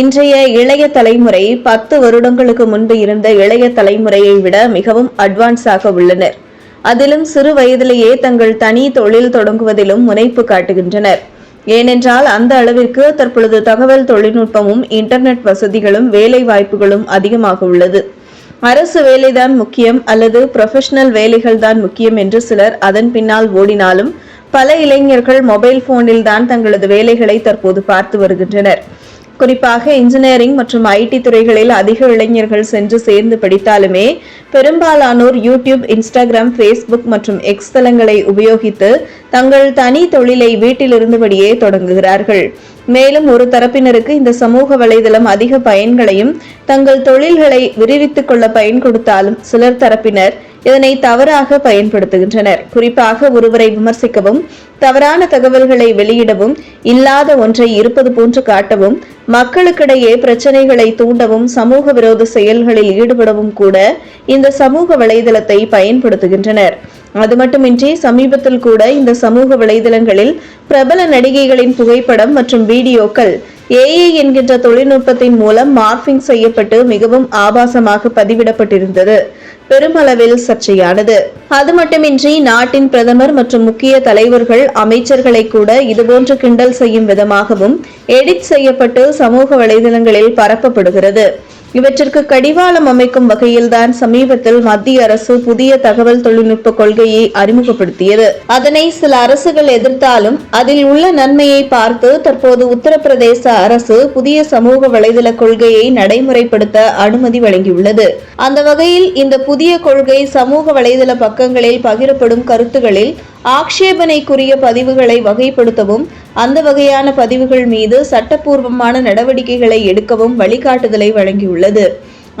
இன்றைய இளைய தலைமுறை பத்து வருடங்களுக்கு முன்பு இருந்த இளைய தலைமுறையை விட மிகவும் அட்வான்ஸாக உள்ளனர். அதிலும் சிறு வயதிலேயே தங்கள் தனி தொழில் தொடங்குவதிலும் முனைப்பு காட்டுகின்றனர். ஏனென்றால் அந்த அளவிற்கு தற்பொழுது தகவல் தொழில்நுட்பமும் இன்டர்நெட் வசதிகளும் வேலை வாய்ப்புகளும் அதிகமாக உள்ளது. அரசு வேலைதான் முக்கியம் அல்லது ப்ரொஃபஷனல் வேலைகள் தான் முக்கியம் என்று சிலர் அதன் பின்னால் ஓடினாலும் பல இளைஞர்கள் மொபைல் போனில் தான் தங்களது வேலைகளை தற்போது பார்த்து வருகின்றனர். குறிப்பாக இன்ஜினியரிங் மற்றும் ஐடி துறைகளில் அதிக இளைஞர்கள் சென்று சேர்ந்து படித்தாலுமே பெரும்பாலானோர் யூடியூப் இன்ஸ்டாகிராம் ஃபேஸ்புக் மற்றும் எக்ஸ் தளங்களை உபயோகித்து தங்கள் தனி தொழிலை வீட்டிலிருந்தபடியே தொடங்குகிறார்கள். மேலும் ஒரு தரப்பினருக்கு இந்த சமூக வலைதளம் அதிக பயன்களையும் தங்கள் தொழில்களை விரிவித்துக் கொள்ள பயன் கொடுத்தாலும் சிலர் தரப்பினர் இதனை தவறாக பயன்படுத்துகின்றனர். குறிப்பாக ஒருவரை விமர்சிக்கவும் தவறான தகவல்களை வெளியிடவும் இல்லாத ஒன்றை இருப்பது போன்று காட்டவும் மக்களுக்கிடையே பிரச்சனைகளை தூண்டவும் சமூக விரோத செயல்களில் ஈடுபடவும் கூட இந்த சமூக வலைதளத்தை பயன்படுத்துகின்றனர். அது மட்டுமின்றி சமீபத்தில் கூட இந்த சமூக வலைதளங்களில் பிரபல நடிகைகளின் புகைப்படம் மற்றும் வீடியோக்கள் ஏஏ என்கின்ற தொழில்நுட்பத்தின் மூலம் மார்பிங் செய்யப்பட்டு மிகவும் ஆபாசமாக பதிவிடப்பட்டிருந்தது. பெருமளவில் சர்ச்சையானது. அது மட்டுமின்றி நாட்டின் பிரதமர் மற்றும் முக்கிய தலைவர்கள் அமைச்சர்களை கூட இதுபோன்று கிண்டல் செய்யும் விதமாகவும் எடிட் செய்யப்பட்டு சமூக வலைதளங்களில் பரப்பப்படுகிறது. இவற்றிற்கு கடிவாளம் அமைக்கும் வகையில்தான் சமீபத்தில் மத்திய அரசு புதிய தகவல் தொழில்நுட்ப கொள்கையை அறிமுகப்படுத்தியது. அதனை சில அரசுகள் எதிர்த்தாலும் அதில் உள்ள நன்மையை பார்த்து தற்போது உத்தரப்பிரதேச அரசு புதிய சமூக வலைதள கொள்கையை நடைமுறைப்படுத்த அனுமதி வழங்கியுள்ளது. அந்த வகையில் இந்த புதிய கொள்கை சமூக வலைதள பக்கங்களில் பகிரப்படும் கருத்துகளில் ஆக்ஷேபனைக்குரிய பதிவுகளை வகைப்படுத்தவும் அந்த வகையான பதிவுகள் மீது சட்டப்பூர்வமான நடவடிக்கைகளை எடுக்கவும் வழிகாட்டுதலை வழங்கியுள்ளது.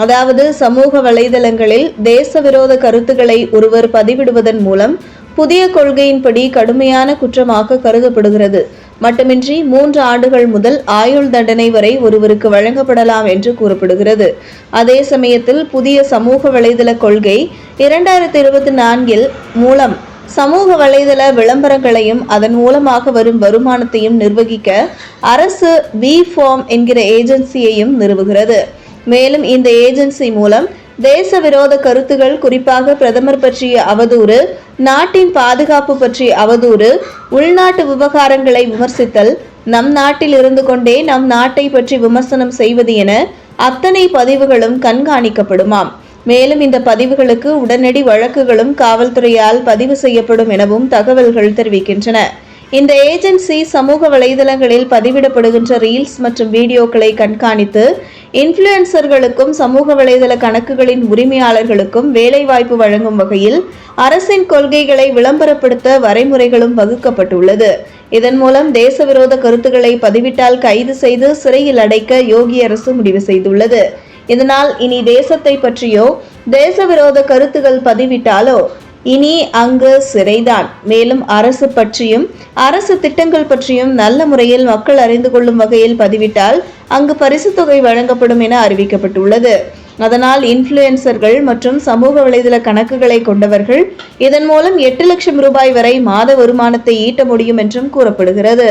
அதாவது சமூக வலைதளங்களில் தேச விரோத கருத்துக்களை ஒருவர் பதிவிடுவதன் மூலம் புதிய கொள்கையின்படி கடுமையான குற்றமாக கருதப்படுகிறது. மட்டுமின்றி மூன்று ஆண்டுகள் முதல் ஆயுள் தண்டனை வரை ஒருவருக்கு வழங்கப்படலாம் என்று கூறப்படுகிறது. அதே சமயத்தில் புதிய சமூக வலைதள கொள்கை இரண்டாயிரத்தி இருபத்தி நான்கில் மூலம் சமூக வலைதள விளம்பரங்களையும் அதன் மூலமாக வரும் வருமானத்தையும் நிர்வகிக்க அரசு பி ஃபார்ம் என்கிற ஏஜென்சியையும் நிறுவுகிறது. மேலும் இந்த ஏஜென்சி மூலம் தேச விரோத கருத்துகள் குறிப்பாக பிரதமர் பற்றிய அவதூறு நாட்டின் பாதுகாப்பு பற்றிய அவதூறு உள்நாட்டு விவகாரங்களை விமர்சித்தல் நம் நாட்டில் இருந்து கொண்டே நம் நாட்டை பற்றி விமர்சனம் செய்வது என அத்தனை பதிவுகளும் கண்காணிக்கப்படுமாம். மேலும் இந்த பதிவுகளுக்கு உடனடி வழக்குகளும் காவல்துறையால் பதிவு செய்யப்படும் எனவும் தகவல்கள் தெரிவிக்கின்றன. இந்த ஏஜென்சி சமூக வலைதளங்களில் பதிவிடப்படுகின்ற ரீல்ஸ் மற்றும் வீடியோக்களை கண்காணித்து இன்ஃப்ளூயன்சர்களுக்கும் சமூக வலைதள கணக்குகளின் உரிமையாளர்களுக்கும் வேலைவாய்ப்பு வழங்கும் வகையில் அரசின் கொள்கைகளை விளம்பரப்படுத்த வரைமுறைகளும் வகுக்கப்பட்டுள்ளது. இதன் மூலம் தேசவிரோத கருத்துக்களை பதிவிட்டால் கைது செய்து சிறையில் அடைக்க யோகி அரசு முடிவு செய்துள்ளது. இதனால் இனி தேசத்தை பற்றியோ தேச விரோத கருத்துகள் பதிவிட்டாலோ இனி அங்கு சிறைதான். மேலும் அரசு பற்றியும் அரசு திட்டங்கள் பற்றியும் நல்ல முறையில் மக்கள் அறிந்து கொள்ளும் வகையில் பதிவிட்டால் அங்கு பரிசு தொகை வழங்கப்படும் என அறிவிக்கப்பட்டுள்ளது. அதனால் இன்ஃப்ளூயன்சர்கள் மற்றும் சமூக வலைதள கணக்குகளை கொண்டவர்கள் இதன் மூலம் எட்டு லட்சம் ரூபாய் வரை மாத வருமானத்தை ஈட்ட முடியும் என்றும் கூறப்படுகிறது.